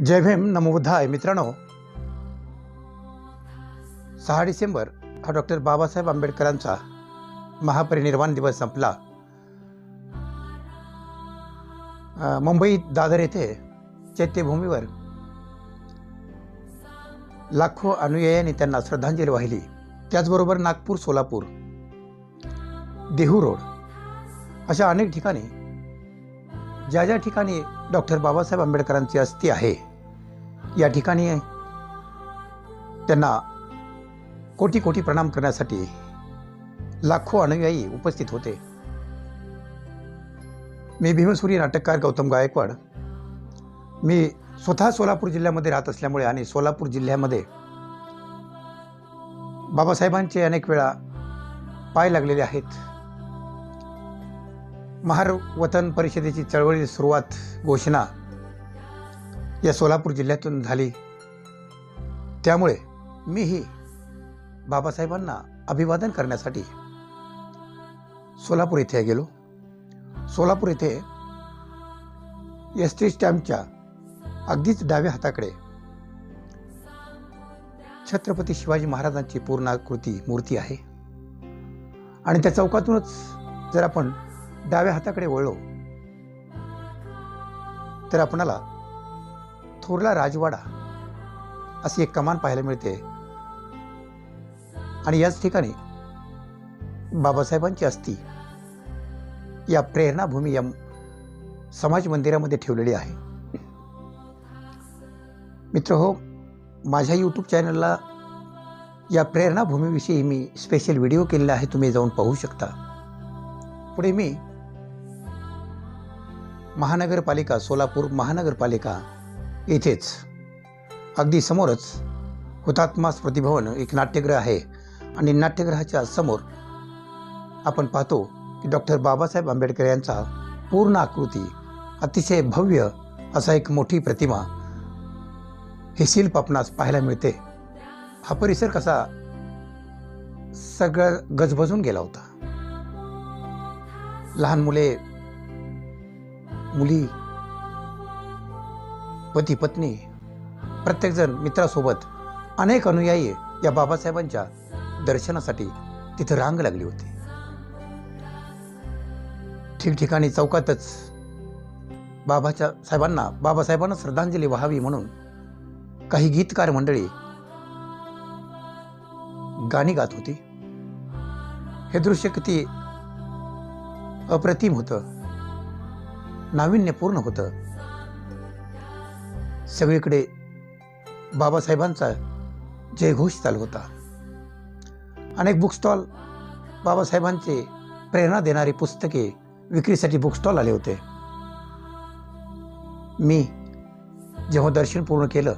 जय भीम नमोबुद्धाय मित्रांनो सहा डिसेंबर हा डॉक्टर बाबासाहेब आंबेडकरांचा महापरिनिर्वाण दिवस संपला. मुंबईत दादर येथे चैत्यभूमीवर लाखो अनुयायांनी त्यांना श्रद्धांजली वाहिली. त्याचबरोबर नागपूर सोलापूर देहू रोड अशा अनेक ठिकाणी ज्या ज्या ठिकाणी डॉक्टर बाबासाहेब आंबेडकरांची अस्थी आहे या ठिकाणी त्यांना कोटी कोटी प्रणाम करण्यासाठी लाखो अनुयायी उपस्थित होते. मी भीमसुरी नाटककार गौतम गायकवाड. मी स्वतः सोलापूर जिल्ह्यामध्ये राहत असल्यामुळे आणि सोलापूर जिल्ह्यामध्ये बाबासाहेबांचे अनेक वेळा पाय लागलेले आहेत. महार वतन परिषदेची चळवळी सुरुवात घोषणा या सोलापूर जिल्ह्यातून झाली. त्यामुळे मीही बाबासाहेबांना अभिवादन करण्यासाठी सोलापूर येथे गेलो. सोलापूर येथे एस टी स्टॅम्पच्या अगदीच डाव्या हाताकडे छत्रपती शिवाजी महाराजांची पूर्णाकृती मूर्ती आहे. आणि त्या चौकातूनच जर आपण डाव्या हाताकडे वळलो तर आपणाला थोरला राजवाडा अशी एक कमान पाहायला मिळते. आणि याच ठिकाणी बाबासाहेबांची अस्थी या प्रेरणाभूमी या समाज मंदिरामध्ये ठेवलेली आहे. मित्र हो माझ्या यूट्यूब चॅनलला या प्रेरणाभूमीविषयी मी स्पेशल व्हिडिओ केलेला आहे तुम्ही जाऊन पाहू शकता. पुढे मी महानगरपालिका सोलापूर महानगरपालिका येथेच अगदी समोरच हुतात्मा स्मृतिभवन एक नाट्यगृह आहे आणि नाट्यगृहाच्या समोर आपण पाहतो की डॉक्टर बाबासाहेब आंबेडकर यांचा पूर्ण आकृती अतिशय भव्य असा एक मोठी प्रतिमा हे शिल्प आपणास पाहायला मिळते. हा परिसर कसा सगळं गजबजून गेला होता. लहान मुले मुली पती पत्नी प्रत्येकजण मित्रासोबत अनेक अनुयायी या बाबासाहेबांच्या दर्शनासाठी तिथं रांग लागली होती. ठिकठिकाणी चौकातच बाबाच्या साहेबांना बाबासाहेबांना श्रद्धांजली व्हावी म्हणून काही गीतकार मंडळी गाणी गात होती. हे दृश्य किती अप्रतिम होतं नाविन्यपूर्ण होतं. सगळीकडे बाबासाहेबांचा जयघोष चालू होता. अनेक बुक स्टॉल बाबासाहेबांचे प्रेरणा देणारी पुस्तके विक्रीसाठी बुक स्टॉल आले होते. मी जेव्हा दर्शन पूर्ण केलं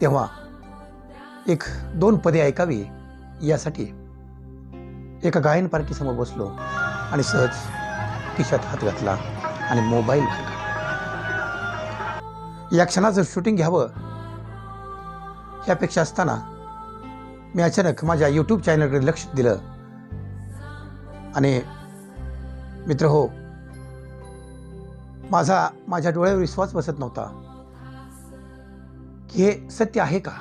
तेव्हा एक दोन पदे ऐकावी यासाठी एका गायन पार्टीसमोर बसलो आणि सहज खिशात हात घातला आणि मोबाईल या क्षणाचं शूटिंग घ्यावं ह्यापेक्षा असताना मी अचानक माझ्या यूट्यूब चॅनलकडे लक्ष दिलं. आणि मित्र हो माझा माझ्या डोळ्यावर विश्वास बसत नव्हता की हे सत्य आहे का?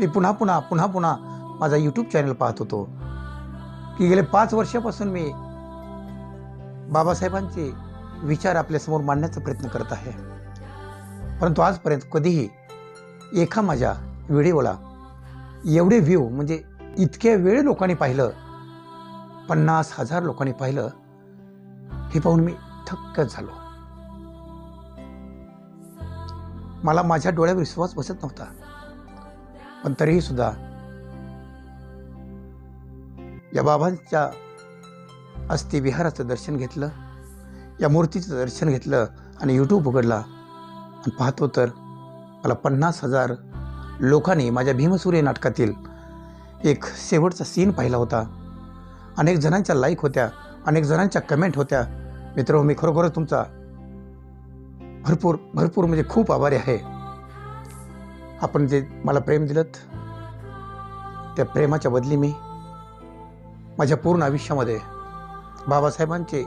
मी पुन्हा पुन्हा पुन्हा पुन्हा माझा यूट्यूब चॅनल पाहत होतो की गेले पाच वर्षापासून मी बाबासाहेबांचे विचार आपल्यासमोर मांडण्याचा प्रयत्न करत आहे. परंतु आजपर्यंत कधीही एका माझ्या व्हिडिओला एवढे व्ह्यू म्हणजे इतक्या वेळ लोकांनी पाहिलं पन्नास हजार लोकांनी पाहिलं हे पाहून मी थक्क झालो. मला माझ्या डोळ्यावर विश्वास बसत नव्हता. पण तरीही सुद्धा या बाबांच्या अस्थिविहाराचं दर्शन घेतलं या मूर्तीचं दर्शन घेतलं आणि यूट्यूब उघडला. पाहतो तर मला पन्नास हजार लोकांनी माझ्या भीमसूर्य नाटकातील एक शेवटचा सीन पाहिला होता. अनेक जणांच्या लाईक होत्या अनेक जणांच्या कमेंट होत्या. मित्र मी खरोखरच तुमचा भरपूर भरपूर म्हणजे खूप आभारी आहे. आपण जे मला प्रेम दिलं त्या प्रेमाच्या बदली मी माझ्या पूर्ण आयुष्यामध्ये बाबासाहेबांचे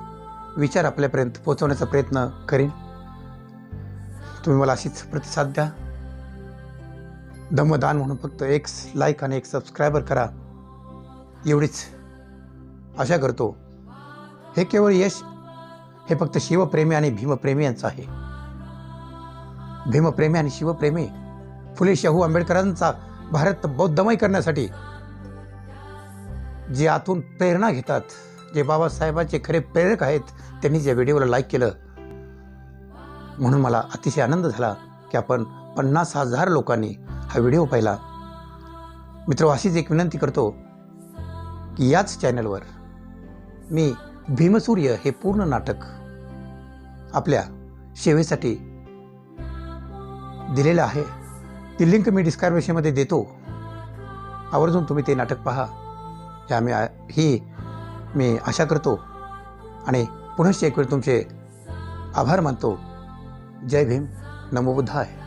विचार आपल्यापर्यंत पोहोचवण्याचा प्रयत्न करीन. तुम्ही मला अशीच प्रतिसाद द्या. दमदान म्हणून फक्त एक लाईक आणि एक सबस्क्रायबर करा. एवढीच आशा करतो. हे केवळ यश हे फक्त शिवप्रेमी आणि भीमप्रेमी यांचं आहे. भीमप्रेमी आणि शिवप्रेमी फुले शाहू आंबेडकरांचा भारत बौद्धमय करण्यासाठी जे आतून प्रेरणा घेतात जे बाबासाहेबांचे खरे प्रेरक आहेत त्यांनी जे व्हिडिओला लाईक केलं म्हणून मला अतिशय आनंद झाला की आपण पन्नास हजार लोकांनी हा व्हिडिओ पाहिला. मित्र अशीच एक विनंती करतो की याच चॅनलवर मी भीमसूर्य हे पूर्ण नाटक आपल्या सेवेसाठी दिलेलं आहे. ती लिंक मी डिस्क्रायबेशनमध्ये देतो. आवर्जून तुम्ही ते नाटक पहा. या मी ही मी आशा करतो आणि पुनश्च एक वेळ तुमचे आभार मानतो. जय भीम. नमो बुद्धाय.